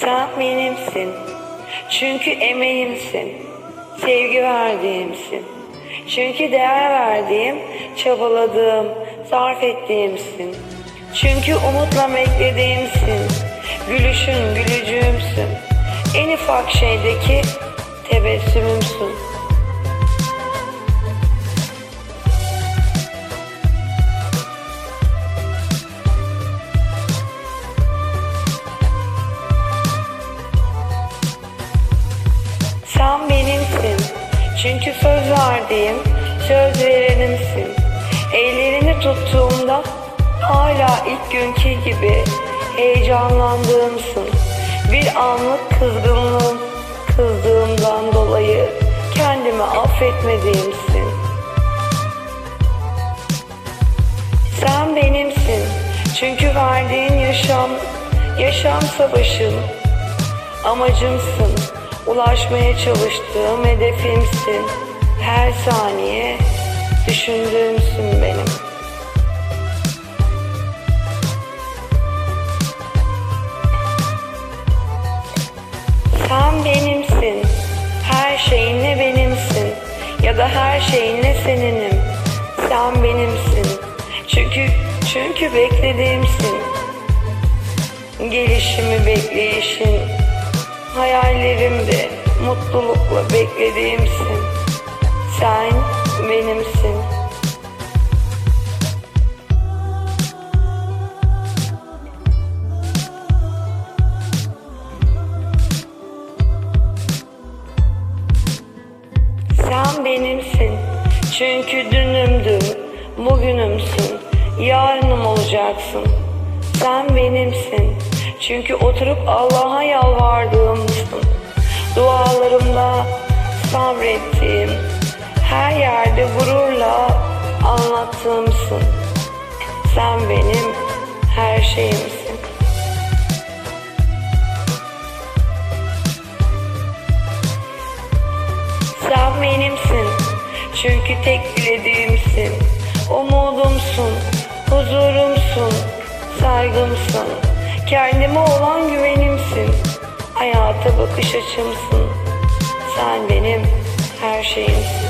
Sen benimsin. Çünkü emeğimsin. Sevgi verdiğimsin. Çünkü değer verdiğim, çabaladığım, sarf ettiğimsin. Çünkü umutla beklediğimsin. Gülüşün gülücüğümsün. En ufak şeydeki tebessümümsün. Çünkü söz verdiğim, söz verenimsin. Ellerini tuttuğumda hala ilk günkü gibi heyecanlandığımsın. Bir anlık kızgınlığım, kızdığımdan dolayı kendimi affetmediğimsin. Sen benimsin. Çünkü verdiğin yaşam, yaşam savaşım, amacımsın. Ulaşmaya çalıştığım hedefimsin. Her saniye düşündüğümsün benim. Sen benimsin. Her şeyinle benimsin. Ya da her şeyinle seninim. Sen benimsin. Çünkü çünkü beklediğimsin. Gelişimi bekleyişin. Hayallerimde mutlulukla beklediğimsin. Sen benimsin. Sen benimsin. Çünkü dünümdün, bugünümsün, yarınım olacaksın. Sen benimsin. Çünkü oturup Allah'a yalvardığımsın. Sabrettiğim, her yerde gururla anlattığımsın. Sen benim her şeyimsin. Sen benimsin. Çünkü tek dilediğimsin. Umudumsun, huzurumsun, saygımsın. Kendime olan güvenimsin. Hayata bakış açımsın. Sen benim her şeyimsin.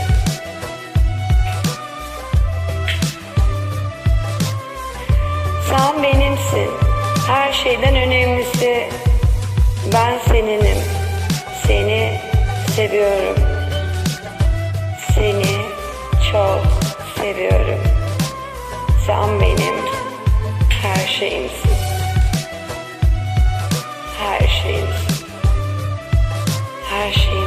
Sen benimsin. Her şeyden önemlisi ben seninim. Seni seviyorum. Seni çok seviyorum. Sen benim her şeyimsin. Her şeyimsin. Her şeyim.